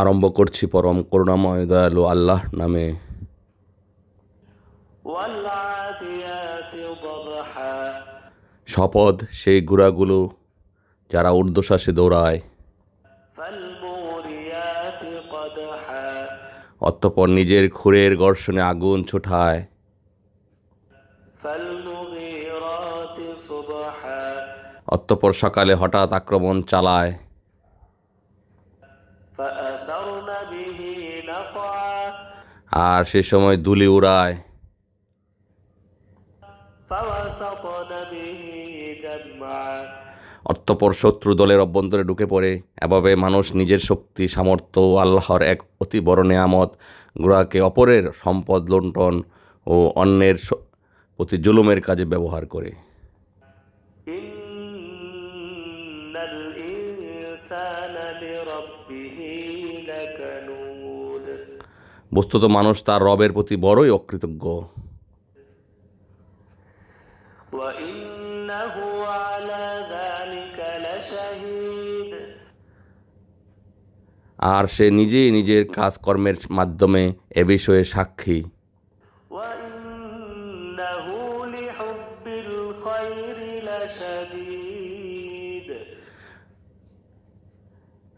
আরম্ভ করছি পরম করুণাময় দয়ালু আল্লাহ নামে। শপথ সেই গুড়াগুলো যারা ঊর্ধ্বশ্বাসে দৌড়ায়। অতপর নিজের খুরের গর্ষণে আগুন ছোটায়। অতঃপর সকালে হঠাৎ আক্রমণ চালায়। আর সে সময় দুলি উড়ায়। অর্থপর শত্রু দলের অভ্যন্তরে ঢুকে পড়ে। এভাবে মানুষ নিজের শক্তি সামর্থ্য ও আল্লাহর এক অতি বড় নেয়ামত গোড়াকে অপরের সম্পদ লুণ্ঠন ও অন্যের প্রতি জুলুমের কাজে ব্যবহার করে। বস্তুত মানুষ তার রবের প্রতি বড়ই অকৃতজ্ঞ। আর সে নিজেই নিজের কাজকর্মের মাধ্যমে এ বিষয়ে সাক্ষী।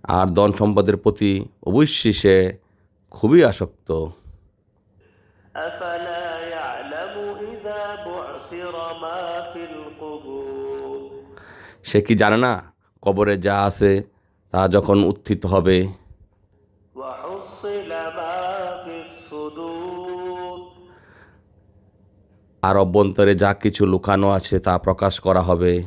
আর ধন সম্পদের প্রতি অবশ্যই সে খুবই আসক্ত। সে কি জানে না কবরে যা আছে তা যখন উত্থিত হবে। আর অভ্যন্তরে যা কিছু লুকানো আছে তা প্রকাশ করা হবে।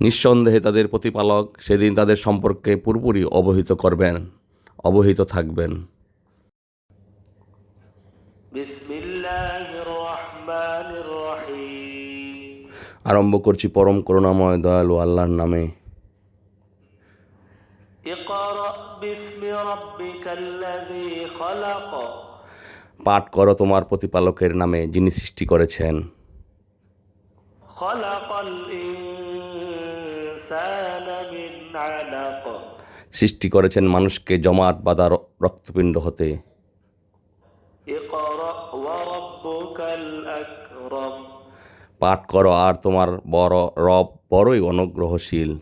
নিঃসন্দেহে তাদের প্রতিপালক সেদিন তাদের সম্পর্কে পুরোপুরি অবহিত করবেন অবহিত থাকবেন। আরম্ভ করছি পরম করুণাময় দয়ালু আল্লাহর নামে। পাঠ করো তোমার প্রতিপালকের নামে যিনি সৃষ্টি করেছেন। সৃষ্টি করেছেন মানুষকে জমাট বাঁধা রক্তপিণ্ড হতে। পাঠ করো আর তোমার বড় রব বড়ই অনুগ্রহশীল।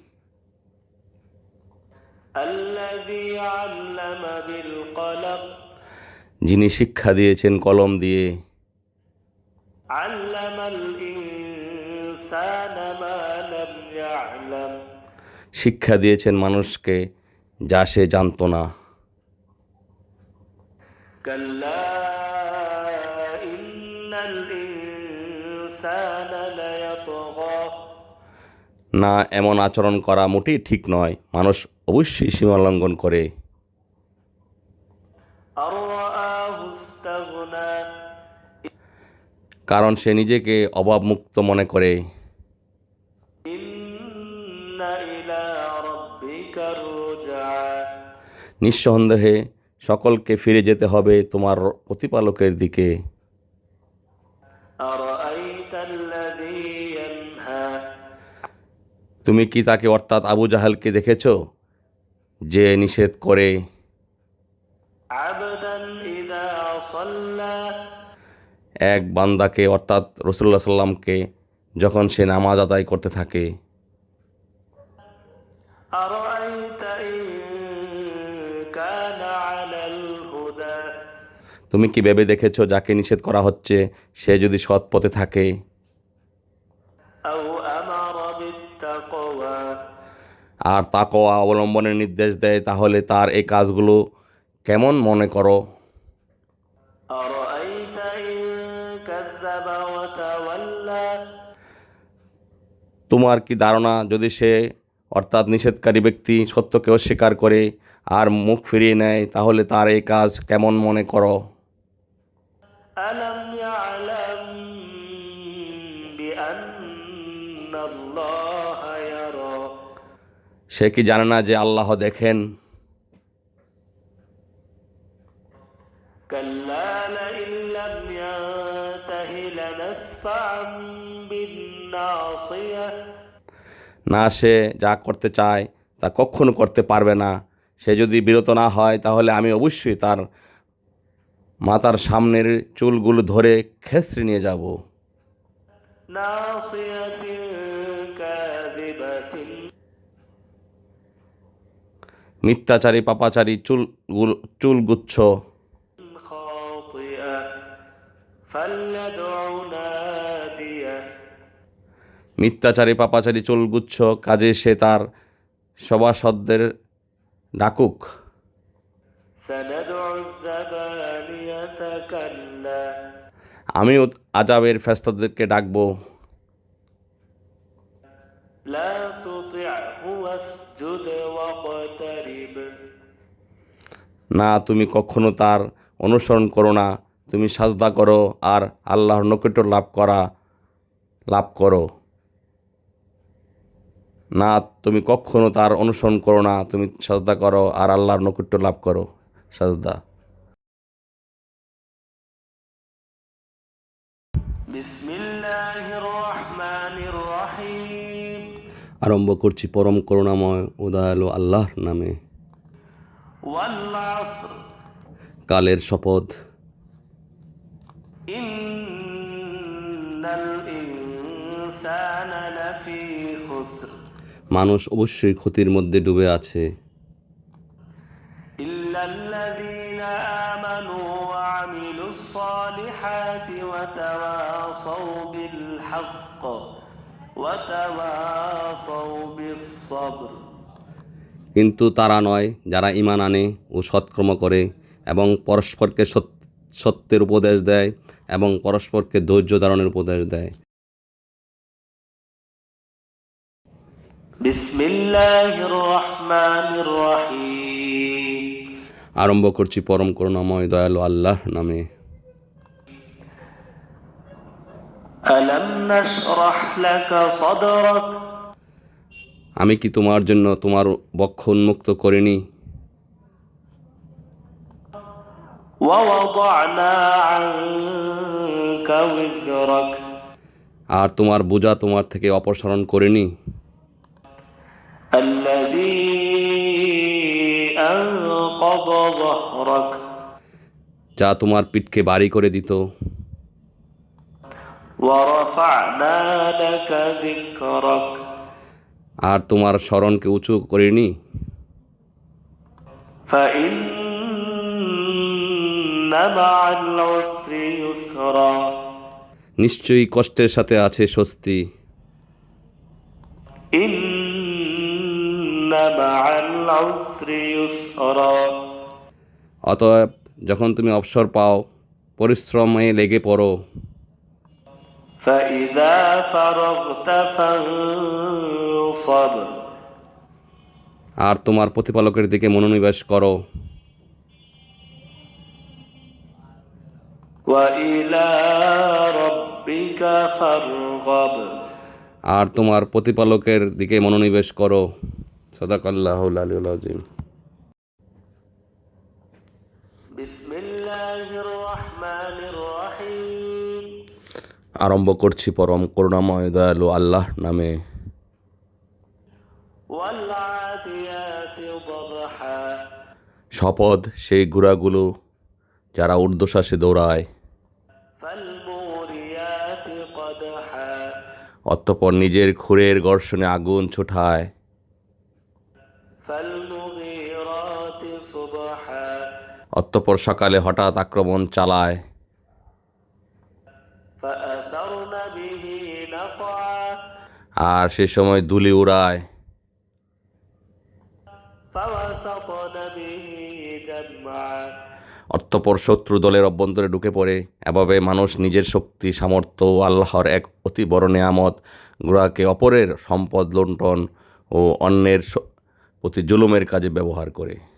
যিনি শিক্ষা দিয়েছেন কলম দিয়ে। আল্লামাল ইনসানা শিক্ষা দিয়েছেন মানুষকে যা সে জানত না। না এমন আচরণ করা মোটেই ঠিক নয়। মানুষ অবশ্যই সীমা লঙ্ঘন করে। কারণ সে নিজেকে অভাবমুক্ত মনে করে। নিঃসন্দেহে সকলকে ফিরে যেতে হবে তোমার প্রতিপালকের দিকে। তুমি কি তাকে অর্থাৎ আবু জাহালকে দেখেছ? যে নিষেধ করে। এক বান্দাকে অর্থাৎ রসুল্লা সাল্লামকে যখন সে নামাজ আদায় করতে থাকে। আর তুমি কি ভেবে দেখেছ যাকে নিষেধ করা হচ্ছে? সে যদি সৎ পথে থাকে আর তাকোয়া অবলম্বনের নির্দেশ দেয় তাহলে তার এই কাজগুলো কেমন মনে করো? তোমার কি ধারণা যদি সে অর্থাৎ নিষেধকারী ব্যক্তি সত্যকে অস্বীকার করে আর মুখ ফিরিয়ে নেয় তাহলে তার এই কাজ কেমন মনে করো? ألم يعلم بأن الله يرى সে কি জানে না যে আল্লাহ দেখেন كلا لئن لم ينته لنسفعا بالناصية না সে যা করতে চায় তা কখনো করতে পারবে না সে যদি বিরত না হয় তাহলে আমি অবশ্যই তার মাতার সামনের চুলগুলো ধরে খেসরে নিয়ে যাব। মিথ্যাচারী, পাপাচারী চুল চুলগুচ্ছ মিথ্যাচারী, পাপাচারী চুলগুচ্ছ কাজে সে তার সভাসদদের ডাকুক। আমি আজাবের ফেস্তাদেরকে ডাকবো। না তুমি কখনো তার অনুসরণ করো না। তুমি সাজদা করো আর আল্লাহর নৈকট্য লাভ করা লাভ করো। না তুমি কখনো তার অনুসরণ করো না। তুমি সাজদা করো আর আল্লাহর নৈকট্য লাভ করো। সাজদা। আরম্ভ করছি পরম করুণাময় উদয়ালু আল্লাহর নামে। কালের শপথ। মানুষ অবশ্যই ক্ষতির মধ্যে ডুবে আছে। আমানু কিন্তু তারা নয় যারা ইমান আনে ও সৎকর্ম করে এবং পরস্পরকে সত্যের উপদেশ দেয় এবং পরস্পরকে ধৈর্য ধারণের উপদেশ দেয়। আরম্ভ করছি পরম করুণাময় দয়ালু আল্লাহ নামে। আমি কি তোমার জন্য তোমার বক্ষ উন্মুক্ত করিনি? আর তোমার বোঝা তোমার থেকে অপসারণ করিনি? যা তোমার পিঠকে বাড়ি করে দিত। আর তোমার স্মরণকে উঁচু করিনি? নিশ্চয়ই কষ্টের সাথে আছে স্বস্তি। অতএব যখন তুমি অবসর পাও পরিশ্রমে লেগে পড়ো। فإذا فرغت فانصب আর তোমার প্রতিপালকের দিকে মনোনিবেশ করো وإلى ربك فارغب আর তোমার প্রতিপালকের দিকে মনোনিবেশ করো সদাকাল্লাহ আজিম بسم الله الرحمن الرحيم আরম্ভ করছি পরম করুণাময় দয়ালু আল্লাহ নামে। শপথ সেই গুড়াগুলো যারা ঊর্ধ্বশ্বাসে দৌড়ায়। অতঃপর নিজের খুরের ঘর্ষণে আগুন ছোটায়। অতঃপর সকালে হঠাৎ আক্রমণ চালায়। আর সে সময় দুলি উড়ায়। অর্থপর শত্রু দলের অভ্যন্তরে ঢুকে পড়ে। এভাবে মানুষ নিজের শক্তি, সামর্থ্য ও আল্লাহর এক অতি বড় নিয়ামত গোড়াকে অপরের সম্পদ লুণ্ঠন ও অন্যের প্রতি জুলুমের কাজে ব্যবহার করে।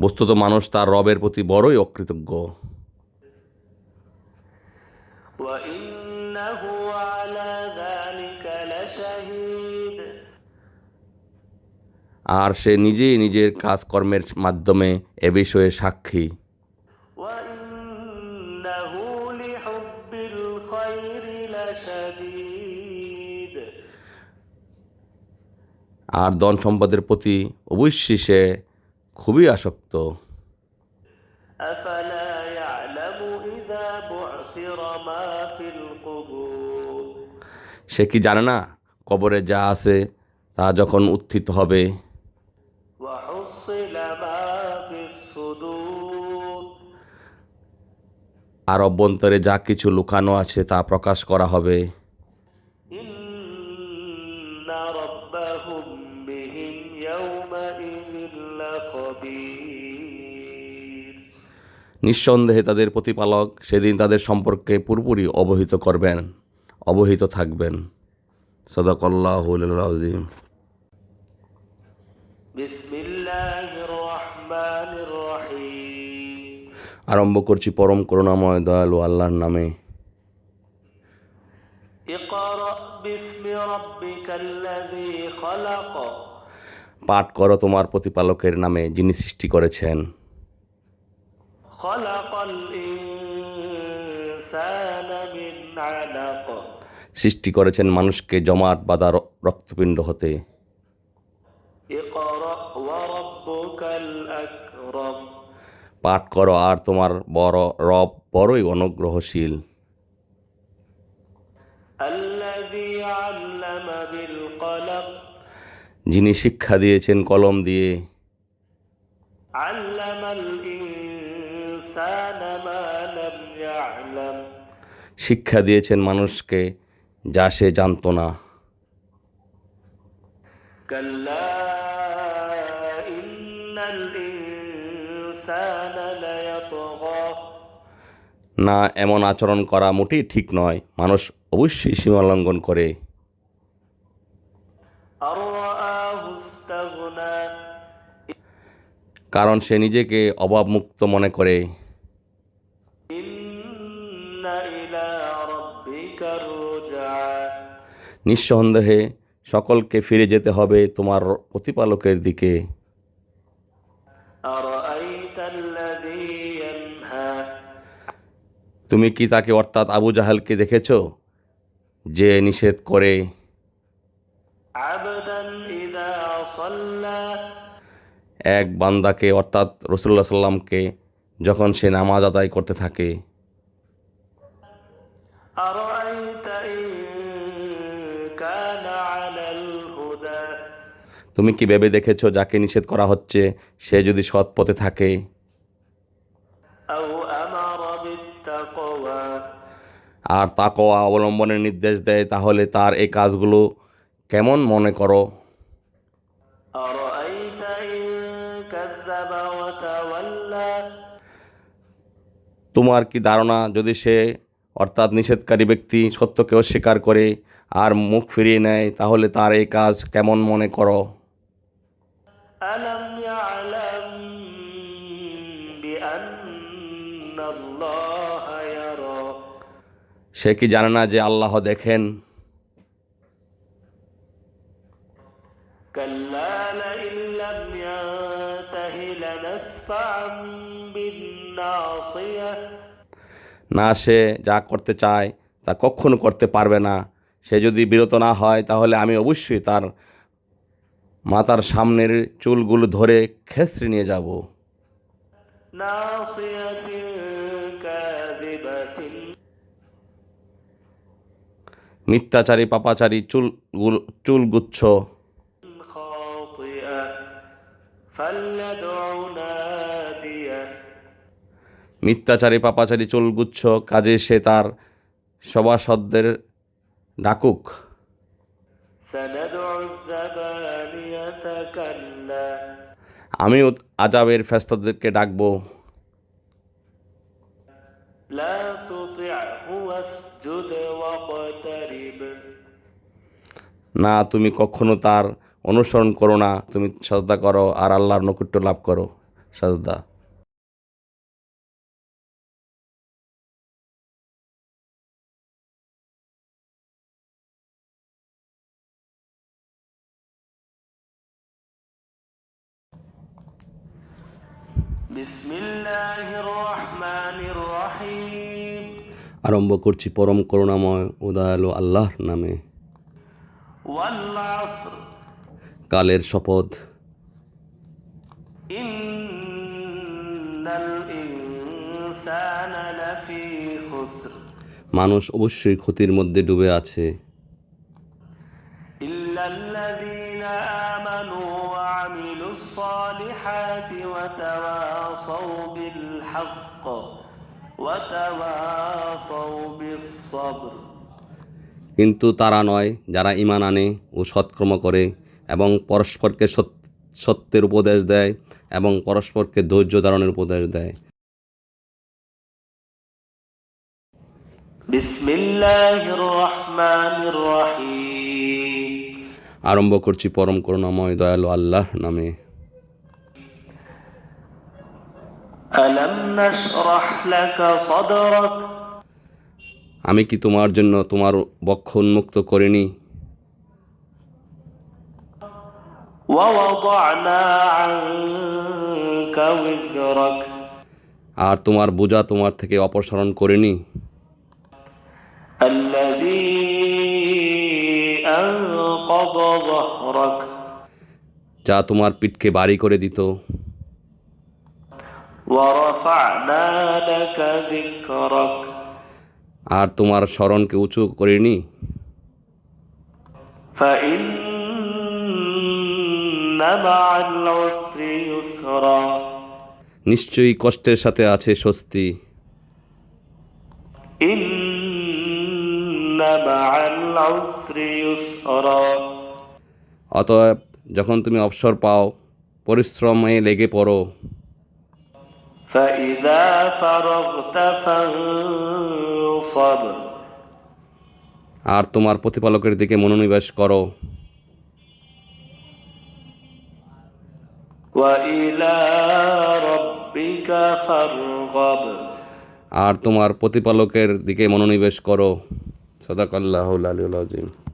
বস্তুত মানুষ তার রবের প্রতি বড়ই অকৃতজ্ঞ। আর সে নিজেই নিজের কাজকর্মের মাধ্যমে এ বিষয়ে সাক্ষী। আর ধন সম্পদের প্রতি অবশ্যই সে খুবই আসক্ত। সে কি জানে না কবরে যা আছে তা যখন উত্থিত হবে। আর অভ্যন্তরে যা কিছু লুকানো আছে তা প্রকাশ করা হবে। নিঃসন্দেহে তাদের প্রতিপালক সেদিন তাদের সম্পর্কে পুরোপুরি অবহিত করবেন অবহিত থাকবেন। সদাকল্লাহম আরম্ভ করছি পরম করুণাময় দয়ালু আল্লাহর নামে। পাঠ করো তোমার প্রতিপালকের নামে যিনি সৃষ্টি করেছেন। সৃষ্টি করেছেন মানুষকে জমাট বাঁধা রক্তপিণ্ড হতে। পাঠ করো আর তোমার বড় রব বড়ই অনুগ্রহশীল। যিনি শিক্ষা দিয়েছেন কলম দিয়ে। শিক্ষা দিয়েছেন মানুষকে যা সে জানত না। না এমন আচরণ করা মোটেই ঠিক নয়। মানুষ অবশ্যই সীমা লঙ্ঘন করে। কারণ সে নিজেকে অভাবমুক্ত মনে করে। নিঃসন্দেহে সকলকে ফিরে যেতে হবে তোমার প্রতিপালকের দিকে। তুমি কি তাকে অর্থাৎ আবু জাহালকে দেখেছ? যে নিষেধ করে। এক বান্দাকে অর্থাৎ রসুল্লাহ সাল্লামকে যখন সে নামাজ আদায় করতে থাকে। আর তুমি কি ভেবে দেখেছ যাকে নিষেধ করা হচ্ছে? সে যদি সৎ পথে থাকে। আর তাকোয়া অবলম্বনের নির্দেশ দেয় তাহলে তার এই কাজগুলো কেমন মনে করো? তোমার কি ধারণা যদি সে অর্থাৎ নিষেধকারী ব্যক্তি সত্যকে অস্বীকার করে আর মুখ ফিরিয়ে নেয় তাহলে তার এই কাজ কেমন মনে করো? ألم يعلم بأن الله يرى সে কি জানে না যে আল্লাহ দেখেন كلا لئن لم ينته لنسفعا بالناصية না সে যা করতে চায় তা কখনো করতে পারবে না সে যদি বিরত না হয় তাহলে আমি অবশ্যই তার মাতার সামনের চুলগুলো ধরে খেসড়ে নিয়ে যাব। মিথ্যাচারী, পাপাচারী চুল চুলগুচ্ছ মিথ্যাচারী, পাপাচারী চুলগুচ্ছ কাজে সে তার সভাসদদের ডাকুক। আমি আজাবের ফেস্তাদেরকে ডাকব। না তুমি কখনো তার অনুসরণ করো না। তুমি সাজদা করো আর আল্লাহর নৈকট্য লাভ করো। সাজদা। আরম্ভ করছি পরম করুণাময় উদয়ালু আল্লাহর নামে। কালের শপথ। মানুষ অবশ্যই ক্ষতির মধ্যে ডুবে আছে। إلا الذين آمنوا وعملوا الصالحات وتواصوا بالحق وتواصوا بالصبر কিন্তু তারা নয় যারা ইমান আনে ও সৎকর্ম করে এবং পরস্পরকে সত- সত্যের উপদেশ দেয় এবং পরস্পরকে ধৈর্য ধারণের উপদেশ দেয় بسم الله الرحمن الرحيم আরম্ভ করছি পরম করুণাময় দয়ালু আল্লাহ নামে। আমি কি তোমার জন্য তোমার বক্ষ উন্মুক্ত করিনি? আর তোমার বোঝা তোমার থেকে অপসারণ করিনি। আল্লাযী যা তোমার পিঠকে বাড়ি করে দিত। আর তোমার স্মরণকে উঁচু করিনি। নিশ্চয়ই কষ্টের সাথে আছে স্বস্তি। অতএব যখন তুমি অবসর পাও পরিশ্রমে লেগে পড়ো। আর তোমার প্রতিপালকের দিকে মনোনিবেশ করো। আর তোমার প্রতিপালকের দিকে মনোনিবেশ করো। সদাকাল্লাহ আলিউল আজিম